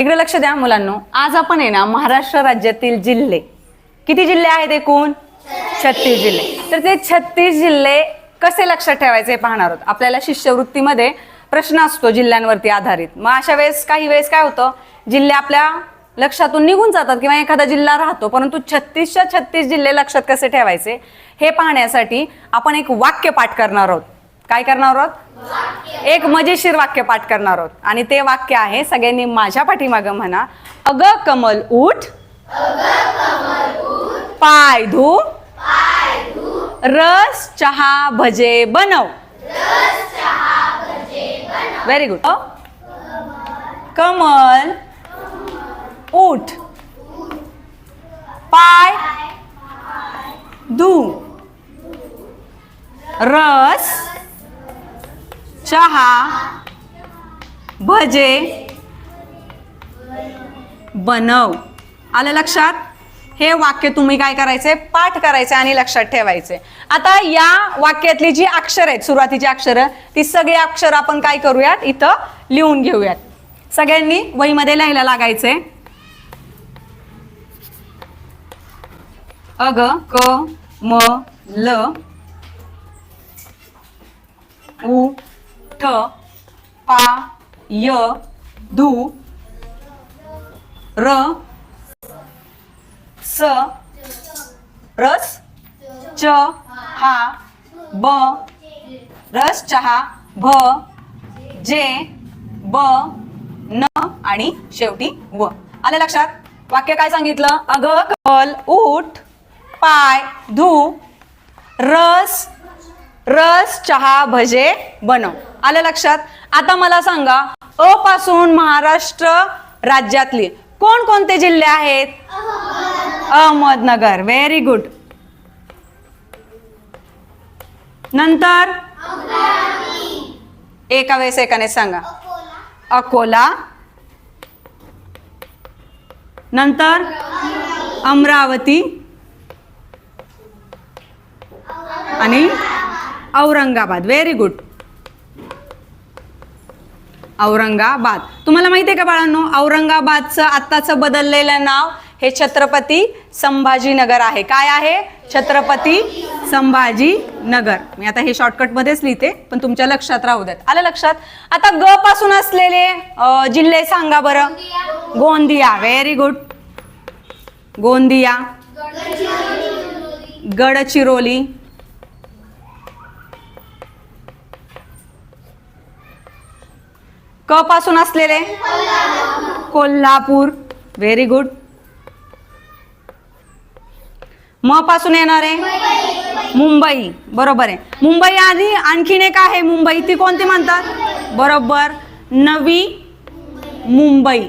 इकडे लक्ष द्या मुलांनो. आज आपण आहे ना महाराष्ट्र राज्यातील जिल्हे. किती जिल्हे आहेत एकूण? छत्तीस जिल्हे. तर ते छत्तीस जिल्हे कसे लक्षात ठेवायचे हे पाहणार आहोत. आपल्याला शिष्यवृत्तीमध्ये प्रश्न असतो जिल्ह्यांवरती आधारित. मग अशा वेळेस काही वेळेस काय होतं? जिल्हे आपल्या लक्षातून निघून जातात किंवा एखादा जिल्हा राहतो परंतु छत्तीसच्या छत्तीस जिल्हे लक्षात कसे ठेवायचे? हे पाहण्यासाठी आपण एक वाक्य पाठ करणार आहोत. काय करणार आहोत? एक मजेशीर वाक्य पाठ करणार आहोत. आणि ते वाक्य आहे सगळ्यांनी माझ्या पाठीमागं म्हणा अग कमल उठ पाय धू रस चहा भजे बनव. व्हेरी गुड कमल उठ पाय धू रस चहा भजे बनव. आलं लक्षात? हे वाक्य तुम्ही काय करायचे? पाठ करायचे आणि लक्षात ठेवायचे. आता या वाक्यातली जी अक्षर आहेत सुरुवातीची अक्षरं ती सगळी अक्षर आपण काय करूयात? इथं लिहून घेऊयात. सगळ्यांनी वहीमध्ये लिहायला लागायचे. अग क म ल उ ठ पा य धू र स रस च हा ब रस चहा भ जे ब न आणि शेवटी व. आले लक्षात? वाक्य काय सांगितलं? अग कल उठ पाय धू रस रस चहा भजे बनव. आलं लक्षात? आता मला सांगा अ पासून महाराष्ट्र राज्यातली कोण कोणते जिल्हे आहेत? अहमदनगर. व्हेरी गुड नंतर? एका वेळेस एकाने सांगा. अकोला. नंतर? अमरावती. आणि? औरंगाबाद. Very good Aurangabad. तुम्हाला माहिती आहे का बाळांनो औरंगाबादचं आत्ताचं बदललेलं नाव हे छत्रपती संभाजीनगर आहे. काय आहे? छत्रपती संभाजीनगर. मी आता हे शॉर्टकट मध्येच लिहिते पण तुमच्या लक्षात राहू द्यात. आलं लक्षात? आता ग पासून असलेले जिल्हे सांगा बरं. Gondia. Very good Gondia. Gadchiroli. क पासून असलेले? कोल्हापूर. व्हेरी गुड म पासून आहे मुंबई. बरोबर आहे. मुंबई आधी आणखीन एक आहे. मुंबई. ती कोणती म्हणतात? बरोबर. नवी मुंबई.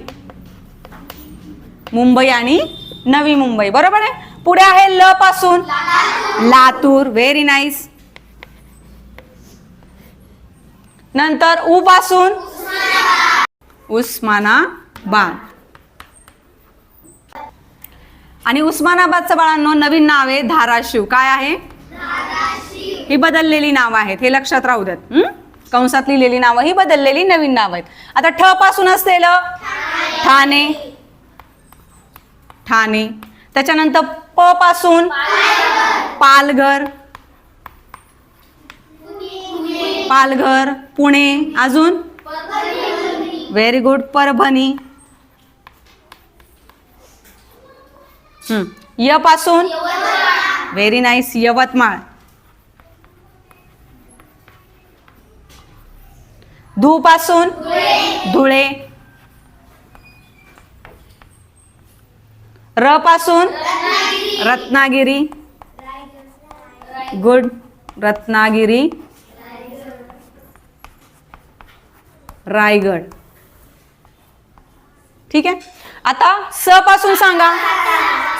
मुंबई आणि नवी मुंबई. बरोबर आहे? पुढे आहे ल पासून. लातूर. व्हेरी नाईस नंतर उ पासून. उस्मानाबाद. आणि उस्मानाबादचं बाळांनो नवीन नाव आहे धाराशिव. काय आहे? ही बदललेली नावं आहेत. हे लक्षात राहू द्यात हं? कंसात लिहिलेली नावं ही बदललेली नवीन नावं आहेत. आता ठ पासून असलेलं ठाणे. ठाणे. त्याच्यानंतर प पासून पालघर. पालघर पुणे. अजून? व्हेरी गुड परभणी य पासून व्हेरी नाईस यवतमाळ धू पासून धुळे र पासून रत्नागिरी गुड रत्नागिरी रायगड ठीक आहे? आता स पासून सांगा.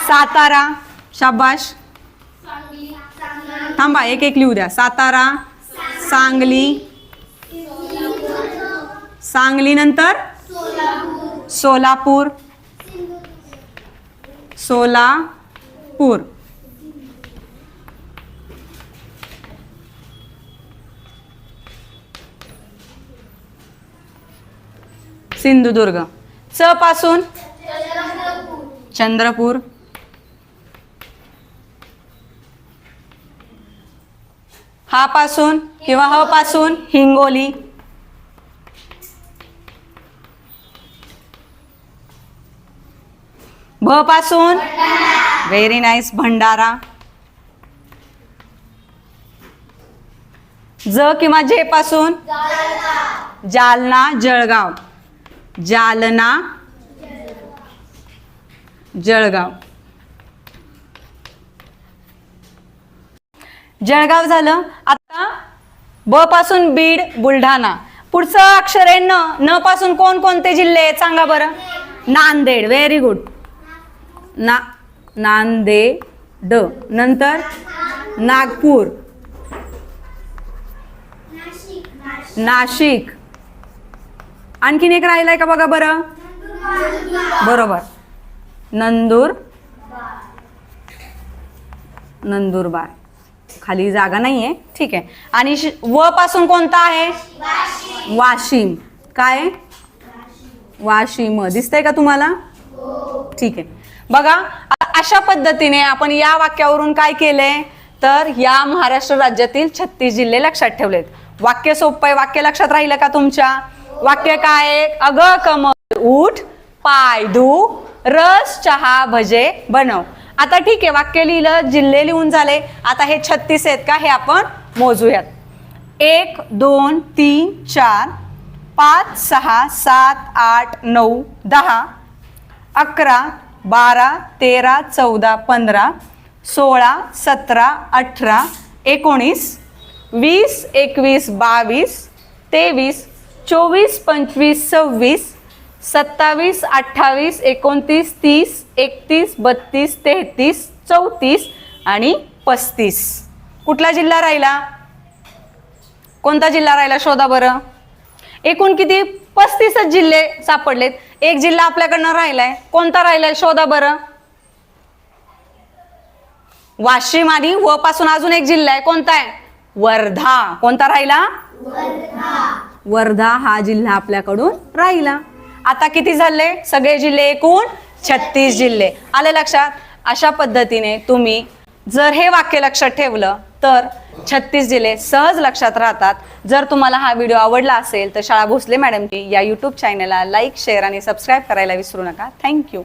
सातारा. शाबाश. थांबा एक एक लिहू द्या. सातारा सांगली सांगली नंतर सोलापूर सोलापूर. सिंधुदुर्ग. च पासून? चंद्रपूर. हा पासून किंवा ह पासून हिंगोली. भ पासून? Very nice Bhandara. ज किंवा जे पासून? जालना जळगाव. जालना जळगाव. जळगाव झालं. आता ब पासून बीड बुलढाणा. पुढचं अक्षर आहे न. न पासून कोण कोणते जिल्हे आहेत सांगा बरं? नांदेड. व्हेरी गुड ना नांदेड. नंतर नागपूर. नाशिक. आणखीन एक राहिलाय का बघा बरं? बरोबर. नंदूर नंदुरबार. खाली जागा नाहीये. ठीक आहे. आणि व पासून कोणता आहे? वाशिम. काय? वाशिम. दिसतंय का तुम्हाला? ठीक आहे. बघा अशा पद्धतीने आपण या वाक्यावरून काय केलंय? तर या महाराष्ट्र राज्यातील छत्तीस जिल्हे लक्षात ठेवलेत. वाक्य सोपं आहे. वाक्य लक्षात राहिलं का तुमच्या? वाक्य काय अग कमल उठ पाय धू रस चहा भजे बनव. आता ठीक आहे वाक्य लिहिलं जिल्हे लिहून झाले. आता हे छत्तीस आहेत का? हे आपण मोजूयात. एक दोन तीन चार पाच सहा सात आठ नऊ दहा अकरा बारा तेरा चौदा पंधरा सोळा सतरा अठरा एकोणीस वीस एकवीस बावीस तेवीस चोवीस पंचवीस सव्वीस सत्तावीस अठ्ठावीस एकोणतीस तीस एकतीस बत्तीस तेहतीस चौतीस आणि पस्तीस. कुठला जिल्हा राहिला? कोणता जिल्हा राहिला? शोधा बरं. एकूण किती? पस्तीसच जिल्हे सापडलेत. एक जिल्हा आपल्याकडनं राहिलाय. कोणता राहिलाय? शोधा बरं. वाशिम आणि व पासून अजून एक जिल्हा आहे. कोणता आहे? वर्धा. कोणता राहिला? वर्धा हा जिल्हा आपल्याकडून राहिला. आता किती झाले? सगळे जिल्हे एकूण छत्तीस जिल्हे. आले लक्षात? अशा पद्धतीने तुम्ही जर हे वाक्य लक्षात ठेवलं तर छत्तीस जिल्हे सहज लक्षात राहतात. जर तुम्हाला हा व्हिडिओ आवडला असेल तर शाळा भोसले मॅडमची या यूट्यूब चॅनलला लाईक शेअर आणि सबस्क्राईब करायला विसरू नका. थँक्यू